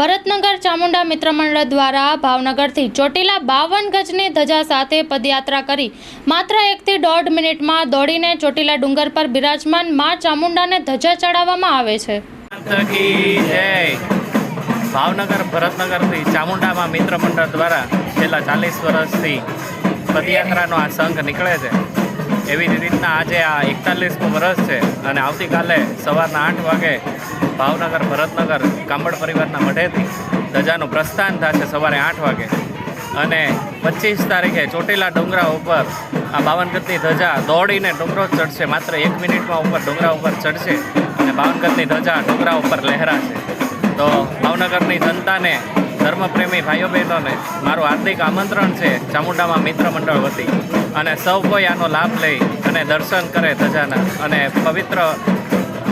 ભરતનગર ચામુંડા મિત્ર મંડળ દ્વારા ભાવનગરથી ચોટીલા બાવન ગજની ધજા સાથે પદયાત્રા કરી માત્ર એકથી દોઢ મિનિટમાં દોડીને ચોટીલા ડુંગર પર બિરાજમાન મા ચામુંડાને ધજા ચડાવવામાં આવે છે. ભાવનગર, ભરતનગરથી ચામુંડામાં મિત્ર મંડળ દ્વારા છેલ્લા ચાલીસ વર્ષથી પદયાત્રાનો આ સંઘ નીકળે છે. એવી જ રીતના આજે આ એકતાલીસમું વરસ છે અને આવતીકાલે સવારના આઠ વાગે ભાવનગર, ભરતનગર, કામડ પરિવારના મઢેથી ધજાનું પ્રસ્થાન થશે સવારે આઠ વાગે. અને પચીસ તારીખે ચોટીલા ડુંગરા ઉપર આ બાવનગતની ધજા દોડીને ડુંગરો ચડશે. માત્ર એક મિનિટમાં ઉપર ડુંગરા ઉપર ચડશે અને બાવનગતની ધજા ડુંગરા ઉપર લહેરાશે. તો ભાવનગરની જનતાને ધર્મપ્રેમી ભાઈઓ બહેનોને મારું હાર્દિક આમંત્રણ છે ચામુંડામાં મિત્ર મંડળ વતી. અને સૌ કોઈ આનો લાભ લઈ અને દર્શન કરે ધજાના અને પવિત્ર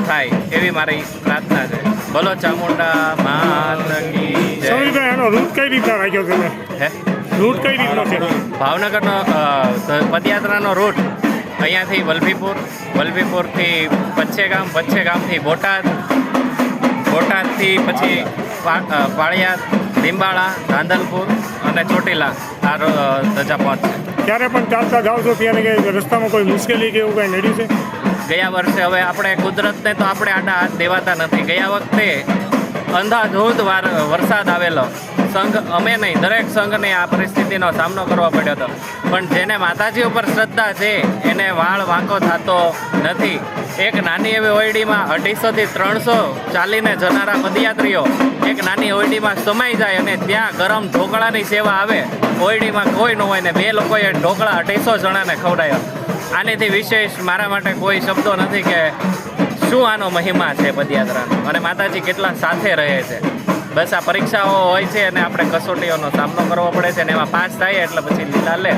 થાય એવી મારી પ્રાર્થના છે. બોલો ચામુંડા માત કી આનો રૂટ કઈ રીતના રાખ્યો તમે? હે? રૂટ કઈ રીતનો છે? ભાવનગરનો પદયાત્રાનો રૂટ. અહીંયાથી વલભીપુર વલભીપુરથી પચ્છેગામ પચ્છેગામથી બોટાદ બોટાદથી પછી પાળિયાદ લીંબાળા ધાંધલપુર અને ચોટીલા આ રો- અ, ધજા પહોંચશે ત્યારે પણ ચાલતા જાઓ છો ત્યારે કે રસ્તામાં કોઈ મુશ્કેલી કે એવું કંઈ નડ્યું છે? ગયા વર્ષે હવે આપણે કુદરતને તો આપણે આડા હાથ દેવાતા નથી. ગયા વખતે અંધાધૂંધ વાર વરસાદ આવેલો. સંઘ અમે નહીં દરેક સંઘને આ પરિસ્થિતિનો સામનો કરવો પડ્યો હતો. પણ જેને માતાજી ઉપર શ્રદ્ધા છે એને વાળ વાંકો થતો નથી. એક નાની એવી ઓયડીમાં અઢીસોથી ત્રણસો ચાલીને જનારા પદયાત્રીઓ. એક નાની ઓયડીમાં સમાઈ જાય અને ત્યાં ગરમ ઢોકળાની સેવા આવે. ઓયડીમાં કોઈ ન હોય ને બે લોકોએ ઢોકળા અઢીસો જણાને ખવડાવ્યા. આનેથી વિશેષ મારા માટે કોઈ શબ્દો નથી કે શું આનો મહિમા છે પદયાત્રાનો? અને માતાજી કેટલા સાથે રહે છે? બસ આ પરીક્ષાઓ હોય છે અને આપણે કસોટીઓનો સામનો કરવો પડે છે અને એમાં પાસ થાય એટલે પછી લીલા લે.